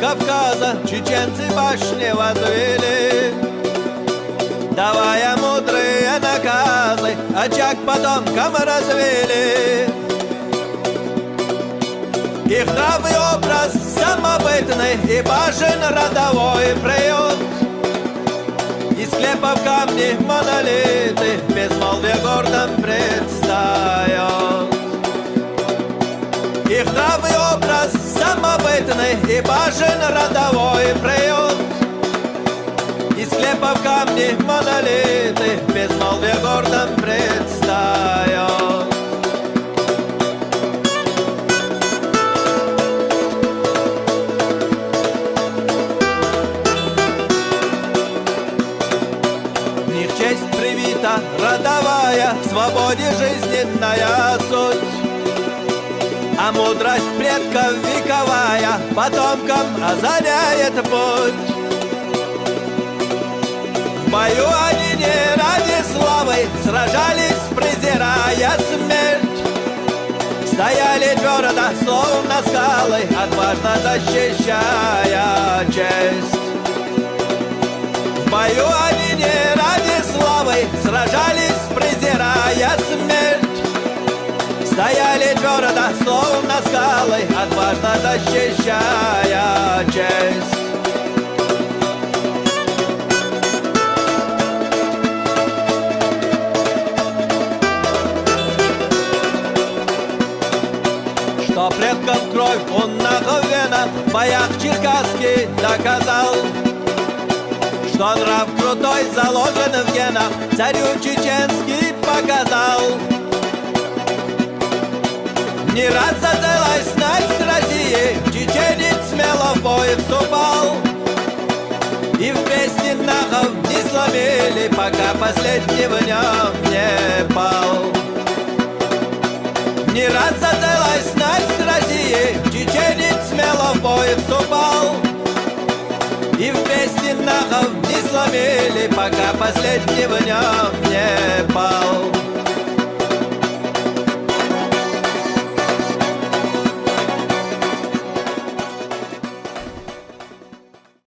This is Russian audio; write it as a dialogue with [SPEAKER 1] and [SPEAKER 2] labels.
[SPEAKER 1] Кавказа чеченцы башни возвели Давая мудрые наказы Очаг потомкам развели. Их новый образ самобытный И башен родовой приют. Из склепов камни монолиты Безмолвие гордом Их новый образ самобытный И башен родовой приют Из склепов камни монолиты Безмолвие гордом предстает В них честь привита родовая, в свободе жизненная суть. А мудрость предков вековая потомкам озаряет путь. В бою они не ради славы сражались, презирая смерть. Стояли твердо, словно скалы, отважно защищая честь. В бою они не ради славы Сражались, презирая смерть Стояли скалы Отважно защищая честь. Что предкам кровь он на венах В боях черкасский доказал. Что нрав крутой заложен в генах Царю чеченский показал Не раз зацелась насть России Чеченец смело в бой вступал И в песне нахов не сломили Пока последний в нем не пал Не раз зацелась насть России Чеченец смело в бой вступал и в песне нахов не сломили, пока последний в нем.